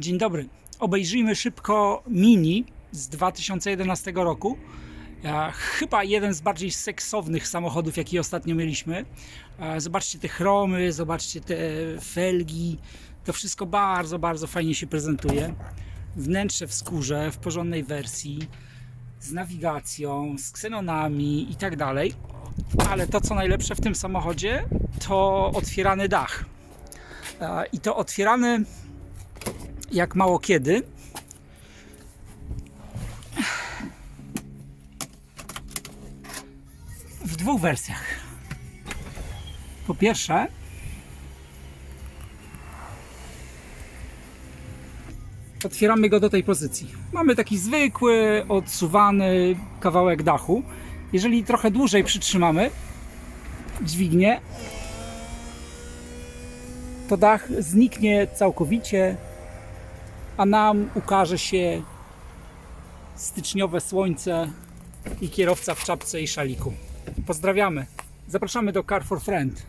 Dzień dobry. Obejrzyjmy szybko Mini z 2011 roku. E, Chyba jeden z bardziej seksownych samochodów, jaki ostatnio mieliśmy. E, Zobaczcie te chromy, zobaczcie te felgi. To wszystko bardzo, bardzo fajnie się prezentuje. Wnętrze w skórze, w porządnej wersji, z nawigacją, z ksenonami i tak dalej. Ale to, co najlepsze w tym samochodzie, to otwierany dach. E, I to otwierany jak mało kiedy. W dwóch wersjach. Po pierwsze, otwieramy go do tej pozycji. Mamy taki zwykły, odsuwany kawałek dachu. Jeżeli trochę dłużej przytrzymamy dźwignię, to dach zniknie całkowicie, a nam ukaże się styczniowe słońce i kierowca w czapce i szaliku. Pozdrawiamy. Zapraszamy do Car for Friend.